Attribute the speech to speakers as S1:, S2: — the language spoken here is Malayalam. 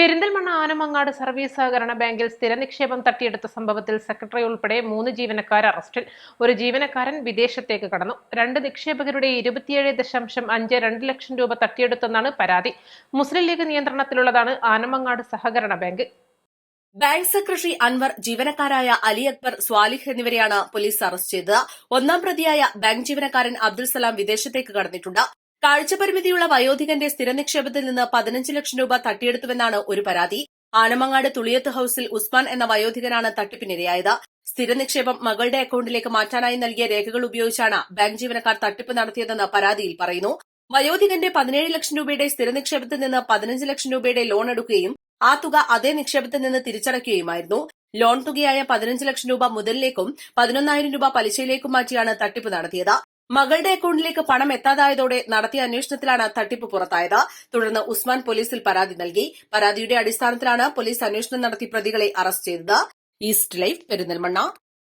S1: പെരിന്തൽമണ്ണ ആനമങ്ങാട് സർവീസ് സഹകരണ ബാങ്കിൽ സ്ഥിര നിക്ഷേപം തട്ടിയെടുത്ത സംഭവത്തിൽ സെക്രട്ടറി ഉൾപ്പെടെ മൂന്ന് ജീവനക്കാർ അറസ്റ്റിൽ. ഒരു ജീവനക്കാരൻ വിദേശത്തേക്ക് കടന്നു. രണ്ട് നിക്ഷേപകരുടെ ഇരുപത്തിയേഴ് ദശാംശം അഞ്ച് രണ്ട് ലക്ഷം രൂപ തട്ടിയെടുത്തെന്നാണ് പരാതി. മുസ്ലിം ലീഗ് നിയന്ത്രണത്തിലുള്ളതാണ് ആനമങ്ങാട് സഹകരണ ബാങ്ക്.
S2: ബാങ്ക് സെക്രട്ടറി അൻവർ ജീവനക്കാരായ അലി അക്ബർ സ്വാലിഹ് എന്നിവരെയാണ് പോലീസ് അറസ്റ്റ് ചെയ്തത്. ഒന്നാം പ്രതിയായ ബാങ്ക് ജീവനക്കാരൻ അബ്ദുൽ സലാം വിദേശത്തേക്ക് കടന്നിട്ടുണ്ട്. കാഴ്ചപരിമിതിയുള്ള വയോധികന്റെ സ്ഥിര നിക്ഷേപത്തിൽ നിന്ന് പതിനഞ്ച് ലക്ഷം രൂപ തട്ടിയെടുത്തുവെന്നാണ് ഒരു പരാതി. ആനമങ്ങാട് തുളിയത്ത് ഹൌസിൽ ഉസ്മാൻ എന്ന വയോധികനാണ് തട്ടിപ്പിനിരയായത്. സ്ഥിര നിക്ഷേപം മകളുടെ അക്കൌണ്ടിലേക്ക് മാറ്റാനായി നൽകിയ രേഖകൾ ഉപയോഗിച്ചാണ് ബാങ്ക് ജീവനക്കാർ തട്ടിപ്പ് നടത്തിയതെന്ന് പരാതിയിൽ പറയുന്നു. വയോധികന്റെ പതിനേഴ് ലക്ഷം രൂപയുടെ സ്ഥിര നിക്ഷേപത്തിൽ നിന്ന് പതിനഞ്ച് ലക്ഷം രൂപയുടെ ലോൺ എടുക്കുകയും ആ തുക അതേ നിക്ഷേപത്തിൽ നിന്ന് തിരിച്ചടയ്ക്കുകയുമായിരുന്നു. ലോൺ തുകയായ പതിനഞ്ച് ലക്ഷം രൂപ മുതലിലേക്കും പതിനൊന്നായിരം രൂപ പലിശയിലേക്കും മാറ്റിയാണ് തട്ടിപ്പ് നടത്തിയത്. മകളുടെ അക്കൌണ്ടിലേക്ക് പണം എത്താതായതോടെ നടത്തിയ അന്വേഷണത്തിലാണ് തട്ടിപ്പ് പുറത്തായത്. തുടർന്ന് ഉസ്മാൻ പോലീസിൽ പരാതി നൽകി. പരാതിയുടെ അടിസ്ഥാനത്തിലാണ് പോലീസ് അന്വേഷണം നടത്തി പ്രതികളെ അറസ്റ്റ് ചെയ്തത്. East life Perinthalmanna.